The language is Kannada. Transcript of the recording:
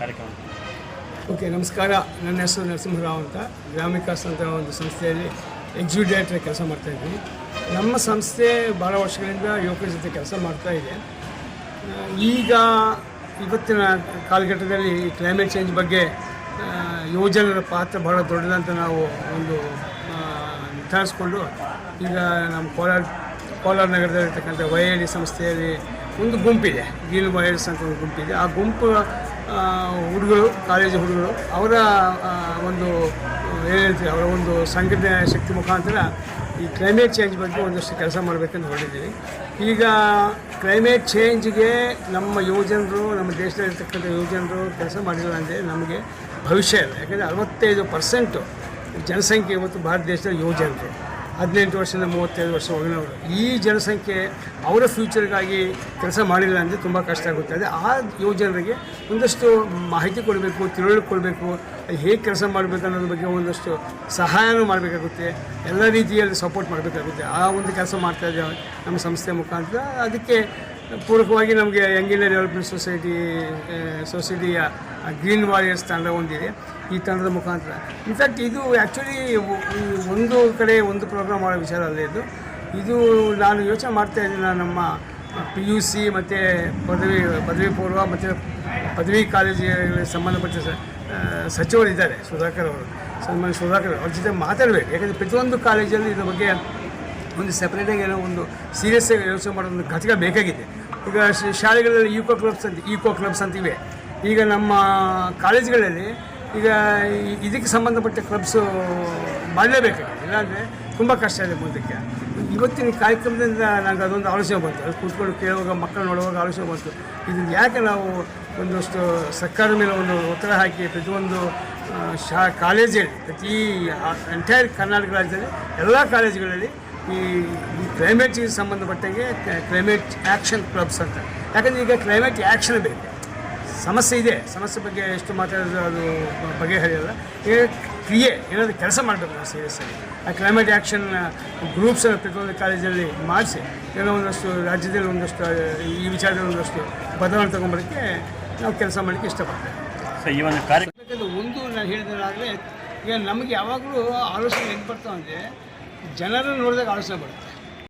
ಕಾರ್ಯಕ್ರಮ. ಓಕೆ, ನಮಸ್ಕಾರ. ನನ್ನ ಹೆಸರು ನರಸಿಂಹರಾವ್ ಅಂತ. ಗ್ರಾಮಿಕಾಸ್ ಅಂತ ಒಂದು ಸಂಸ್ಥೆಯಲ್ಲಿ ಎಕ್ಸಿಕ್ಯೂಟಿವ್ ಡೈರೆಕ್ಟರ್ ಕೆಲಸ ಮಾಡ್ತಾ ಇದ್ದೀನಿ. ನಮ್ಮ ಸಂಸ್ಥೆ ಭಾಳ ವರ್ಷಗಳಿಂದ ಯುವಕರ ಜೊತೆ ಕೆಲಸ ಮಾಡ್ತಾ ಇದೆ. ಈಗ ಇವತ್ತಿನ ಕಾಲಘಟ್ಟದಲ್ಲಿ ಕ್ಲೈಮೇಟ್ ಚೇಂಜ್ ಬಗ್ಗೆ ಯುವಜನರ ಪಾತ್ರ ಬಹಳ ದೊಡ್ಡದಂತ ನಾವು ಒಂದು ನಿರ್ಧರಿಸ್ಕೊಂಡು ಈಗ ನಮ್ಮ ಕೋಲಾರ ಕೋಲಾರ ನಗರದಲ್ಲಿರ್ತಕ್ಕಂಥ ವೈ ಐ ಡಿ ಸಂಸ್ಥೆಯಲ್ಲಿ ಒಂದು ಗುಂಪಿದೆ. ಗ್ರೀನ್ ವೈರ್ಸ್ ಅಂತ ಒಂದು ಗುಂಪಿದೆ. ಆ ಗುಂಪು ಹುಡುಗರು, ಕಾಲೇಜು ಹುಡುಗರು, ಅವರ ಒಂದು, ಏನು ಅವರ ಒಂದು ಸಂಘಟನೆ ಶಕ್ತಿ ಮುಖಾಂತರ ಈ ಕ್ಲೈಮೇಟ್ ಚೇಂಜ್ ಬಗ್ಗೆ ಒಂದಷ್ಟು ಕೆಲಸ ಮಾಡಬೇಕಂತ ಹೊರಟಿದ್ದೀವಿ. ಈಗ ಕ್ಲೈಮೇಟ್ ಚೇಂಜ್ಗೆ ನಮ್ಮ ಯುವಜನರು, ನಮ್ಮ ದೇಶದಲ್ಲಿರ್ತಕ್ಕಂಥ ಯುವಜನರು ಕೆಲಸ ಮಾಡಿಲ್ಲ ಅಂದರೆ ನಮಗೆ ಭವಿಷ್ಯ ಇಲ್ಲ ಯಾಕಂದರೆ ಅರವತ್ತೈದು ಪರ್ಸೆಂಟು ಜನಸಂಖ್ಯೆ ಇವತ್ತು ಭಾರತ ದೇಶದ ಯುವಜನರು. ಹದಿನೆಂಟು ವರ್ಷದಿಂದ ಮೂವತ್ತೈದು ವರ್ಷ ಒಳಗಿನವರು. ಈ ಜನಸಂಖ್ಯೆ ಅವರ ಫ್ಯೂಚರ್ಗಾಗಿ ಕೆಲಸ ಮಾಡಿಲ್ಲ ಅಂದರೆ ತುಂಬ ಕಷ್ಟ ಆಗುತ್ತೆ. ಅದೇ ಆ ಯುವಜನರಿಗೆ ಒಂದಷ್ಟು ಮಾಹಿತಿ ಕೊಡಬೇಕು, ತಿಳುವಳಿಕೆ ಕೊಡಬೇಕು ಹೇಗೆ ಕೆಲಸ ಮಾಡಬೇಕು ಅನ್ನೋದ್ರ ಬಗ್ಗೆ ಒಂದಷ್ಟು ಸಹಾಯನೂ ಮಾಡಬೇಕಾಗುತ್ತೆ. ಎಲ್ಲ ರೀತಿಯಲ್ಲಿ ಸಪೋರ್ಟ್ ಮಾಡಬೇಕಾಗುತ್ತೆ. ಆ ಒಂದು ಕೆಲಸ ಮಾಡ್ತಾ ಇದ್ದೇವೆ ನಮ್ಮ ಸಂಸ್ಥೆ ಮುಖಾಂತರ. ಅದಕ್ಕೆ ಪೂರಕವಾಗಿ ನಮಗೆ ಯಂಗ್ ಇಂಡಿಯಾ ಡೆವಲಪ್ಮೆಂಟ್ ಸೊಸೈಟಿ ಸೊಸೈಟಿಯ ಗ್ರೀನ್ ವಾರಿಯರ್ಸ್ ತಂಡ ಒಂದಿದೆ ಈ ತಂಡದ ಮುಖಾಂತರ. ಇನ್ಫ್ಯಾಕ್ಟ್ ಇದು ಆ್ಯಕ್ಚುಲಿ ಒಂದು ಕಡೆ ಒಂದು ಪ್ರೋಗ್ರಾಮ್ ಮಾಡೋ ವಿಚಾರ ಅಲ್ಲ ಇದು. ಇದು ನಾನು ಯೋಚನೆ ಮಾಡ್ತಾ ಇದ್ದೀನಿ ನಮ್ಮ ಪಿ ಯು ಸಿ ಮತ್ತು ಪದವಿ ಪದವಿ ಪೂರ್ವ ಮತ್ತು ಪದವಿ ಕಾಲೇಜಿಗೆ ಸಂಬಂಧಪಟ್ಟ ಸಚಿವರು ಇದ್ದಾರೆ, ಸುಧಾಕರ್ ಅವರು. ಸನ್ಮಾನ್ಯ ಸುಧಾಕರ್ ಅವ್ರ ಜೊತೆ ಮಾತಾಡಬೇಕು. ಯಾಕಂದರೆ ಪ್ರತಿಯೊಂದು ಕಾಲೇಜಲ್ಲಿ ಇದ್ರ ಬಗ್ಗೆ ಒಂದು ಸೆಪ್ರೇಟಾಗಿ ಏನೋ ಒಂದು ಸೀರಿಯಸ್ ಆಗಿ ಯೋಚನೆ ಮಾಡೋ ಒಂದು ಘಟಕ ಬೇಕಾಗಿದೆ. ಈಗ ಶಾಲೆಗಳಲ್ಲಿ ಈಕೋ ಕ್ಲಬ್ಸ್ ಅಂತ ಈಕೋ ಕ್ಲಬ್ಸ್ ಅಂತಿವೆ ಈಗ ನಮ್ಮ ಕಾಲೇಜುಗಳಲ್ಲಿ ಈಗ ಇದಕ್ಕೆ ಸಂಬಂಧಪಟ್ಟ ಕ್ಲಬ್ಸು ಮಾಡಲೇಬೇಕಾಗಿದೆ. ಇಲ್ಲಾಂದರೆ ತುಂಬ ಕಷ್ಟ ಇದೆ ಮುಂದಕ್ಕೆ. ಇವತ್ತಿನ ಕಾರ್ಯಕ್ರಮದಿಂದ ನನಗೆ ಅದೊಂದು ಆಲೋಚನೆ ಬಂತು. ಅದು ಕೂತ್ಕೊಂಡು ಕೇಳುವಾಗ ಮಕ್ಕಳು ನೋಡುವಾಗ ಆಲೋಚನೆ ಬಂತು. ಇದನ್ನು ಯಾಕೆ ನಾವು ಒಂದಷ್ಟು ಸರ್ಕಾರದ ಮೇಲೆ ಒಂದು ಒತ್ತಡ ಹಾಕಿ ಪ್ರತಿಯೊಂದು ಶಾ ಕಾಲೇಜಲ್ಲಿ ಪ್ರತಿ ಎಂಟೈರ್ ಕರ್ನಾಟಕ ರಾಜ್ಯದಲ್ಲಿ, ಎಲ್ಲ ಕಾಲೇಜುಗಳಲ್ಲಿ ಈ ಈ ಚೇಂಜ್ ಸಂಬಂಧಪಟ್ಟಂಗೆ ಕ್ಲೈಮೇಟ್ ಆ್ಯಕ್ಷನ್ ಕ್ಲಬ್ಸ್ ಅಂತ ಯಾಕಂದರೆ ಈಗ ಕ್ಲೈಮೇಟ್ ಆ್ಯಕ್ಷನ್ ಬೇಕು ಸಮಸ್ಯೆ ಇದೆ. ಸಮಸ್ಯೆ ಬಗ್ಗೆ ಎಷ್ಟು ಮಾತಾಡೋದು ಅದು ಬಗೆಹರಿಯಲ್ಲ. ಈಗ ಕ್ರಿಯೆ ಏನಾದರೂ ಕೆಲಸ ಮಾಡಬೇಕು ನಾವು ಸೀರಿಯಸ್ ಆಗಿ. ಆ ಕ್ಲೈಮೇಟ್ ಆ್ಯಕ್ಷನ್ ಗ್ರೂಪ್ಸ್ ಪ್ರತಿಯೊಂದು ಕಾಲೇಜಲ್ಲಿ ಮಾಡಿಸಿ ಏನೋ ಒಂದಷ್ಟು ರಾಜ್ಯದಲ್ಲಿ ಒಂದಷ್ಟು ಈ ವಿಚಾರದಲ್ಲಿ ಒಂದಷ್ಟು ಬದಲಾವಣೆ ತೊಗೊಂಬರೋಕ್ಕೆ ನಾವು ಕೆಲಸ ಮಾಡಲಿಕ್ಕೆ ಇಷ್ಟಪಡ್ತೇವೆ. ಸೊ ಈ ಒಂದು ಕಾರ್ಯ ಒಂದು ನಾನು ಹೇಳಿದಾಗಲೇ ಈಗ ನಮಗೆ ಯಾವಾಗಲೂ ಆಲೋಚನೆ ಹೆಂಗೆ ಬರ್ತಾವೆ ಅಂದರೆ ಜನರನ್ನು ನೋಡಿದಾಗ ಆಲೋಚನೆ ಬರುತ್ತೆ